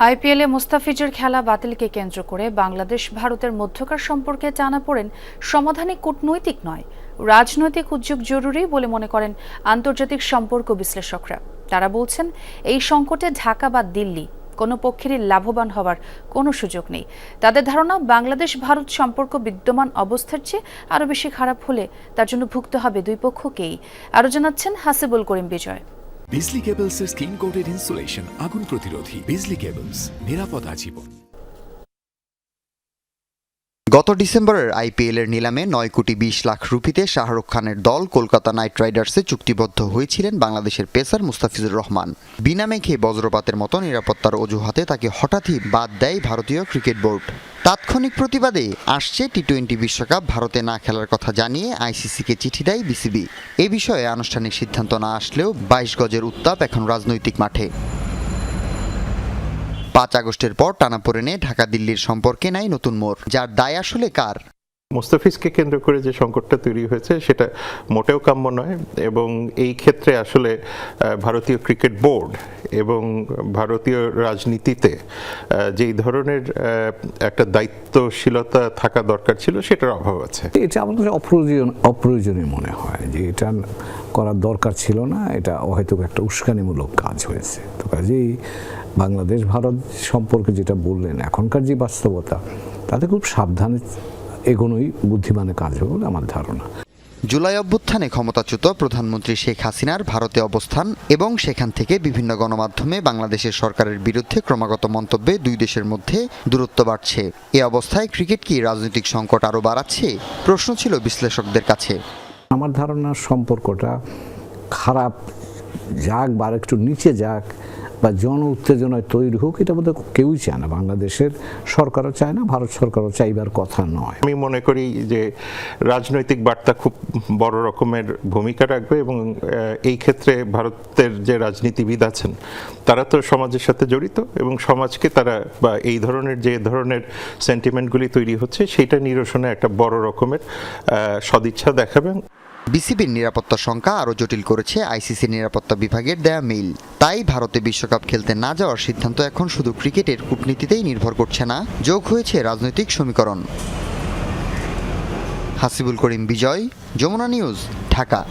আইপিএলে মুস্তাফিজের খেলা বাতিলকে কেন্দ্র করে বাংলাদেশ ভারতের মধ্যকার সম্পর্কে টানাপোড়েন সমাধানে কূটনৈতিক নয়, রাজনৈতিক উদ্যোগ জরুরি বলে মনে করেন আন্তর্জাতিক সম্পর্ক বিশ্লেষকরা। তারা বলছেন, এই সংকটে ঢাকা বা দিল্লি কোনো পক্ষেরই লাভবান হওয়ার কোনো সুযোগ নেই। তাদের ধারণা, বাংলাদেশ ভারত সম্পর্ক বিদ্যমান অবস্থার চেয়ে আরও বেশি খারাপ হলে তার জন্য ভুগতে হবে দুই পক্ষকেই। আরও জানাচ্ছেন হাসিবুল করিম বিজয়। বিজলি কেবলসের স্কিন কোটেড ইনসুলেশন আগুন প্রতিরোধী। বিজলি কেবলস নিরাপদ আজীবন। গত ডিসেম্বরের আইপিএলের নিলামে নয় কোটি বিশ লাখ রুপিতে শাহরুখ খানের দল কলকাতা নাইট রাইডার্সে চুক্তিবদ্ধ হয়েছিলেন বাংলাদেশের পেসার মুস্তাফিজুর রহমান। বিনা মেঘে বজ্রপাতের মতো নিরাপত্তার অজুহাতে তাকে হঠাৎই বাদ দেয় ভারতীয় ক্রিকেট বোর্ড। তাৎক্ষণিক প্রতিবাদে আসছে টি টোয়েন্টি বিশ্বকাপ, ভারতে না খেলার কথা জানিয়ে আইসিসিকে চিঠি দেয় বিসিবি। এ বিষয়ে আনুষ্ঠানিক সিদ্ধান্ত না আসলেও বাইশ গজের উত্তাপ এখন রাজনৈতিক মাঠে। পাঁচ আগস্টের পর টানাপোড়েনে ঢাকা দিল্লির সম্পর্কে নাই নতুন মোড় যার দায় আসলে কার? মোস্তাফিজকে কেন্দ্র করে যে সংকটটা তৈরি হয়েছে, সেটা মোটেও কাম্য নয়। এবং এই ক্ষেত্রে আসলে ভারতীয় ক্রিকেট বোর্ড এবং ভারতীয় রাজনীতিতে যেই ধরনের একটা দায়িত্বশীলতা থাকা দরকার ছিল, সেটার অভাব আছে। এটা কাছে অপ্রয়োজন, অপ্রয়োজনীয় মনে হয় যে এটা করার দরকার ছিল না, এটা হয়তো একটা উস্কানিমূলক কাজ হয়েছে। তো কাজেই বাংলাদেশ ভারত সম্পর্কে যেটা বললেন, এখনকার যে বাস্তবতা, তাতে খুব সাবধানে এগোনোই বুদ্ধিমানের কাজ হবে বলে আমার ধারণা। জুলাই অভ্যুত্থানে ক্ষমতাচ্যুত প্রধানমন্ত্রী শেখ হাসিনার ভারতে অবস্থান এবং সেখান থেকে বিভিন্ন গণমাধ্যমে বাংলাদেশের সরকারের বিরুদ্ধে ক্রমাগত মন্তব্যে দুই দেশের মধ্যে দূরত্ব বাড়ছে। এ অবস্থায় ক্রিকেট কি রাজনৈতিক সংকট আরও বাড়াচ্ছে? প্রশ্ন ছিল বিশ্লেষকদের কাছে। আমার ধারণার সম্পর্কটা খারাপ যাক বা একটু নিচে যাক বা জন উত্তেজনায় তৈরি হোক, এটা বোধহয় কেউই চায় না। বাংলাদেশের সরকারও চায় না, ভারত সরকারও চাইবার কথা নয়। আমি মনে করি যে রাজনৈতিক বার্তা খুব বড় রকমের ভূমিকা রাখবে এবং এই ক্ষেত্রে ভারতের যে রাজনীতিবিদ আছেন, তারা তো সমাজের সাথে জড়িত এবং সমাজকে তারা বা এই ধরনের যে ধরনের সেন্টিমেন্টগুলি তৈরি হচ্ছে সেটা নিরসনে একটা বড় রকমের সদিচ্ছা দেখাবেন বিসিবির নিরাপত্তা সংখ্যা আরও জটিল করেছে আইসিসি নিরাপত্তা বিভাগের দেয়া মেইল। তাই ভারতে বিশ্বকাপ খেলতে না যাওয়ার সিদ্ধান্ত এখন শুধু ক্রিকেটের কূটনীতিতেই নির্ভর করছে না, যোগ হয়েছে রাজনৈতিক সমীকরণ। হাসিবুল করিম বিজয়, যমুনা নিউজ, ঢাকা।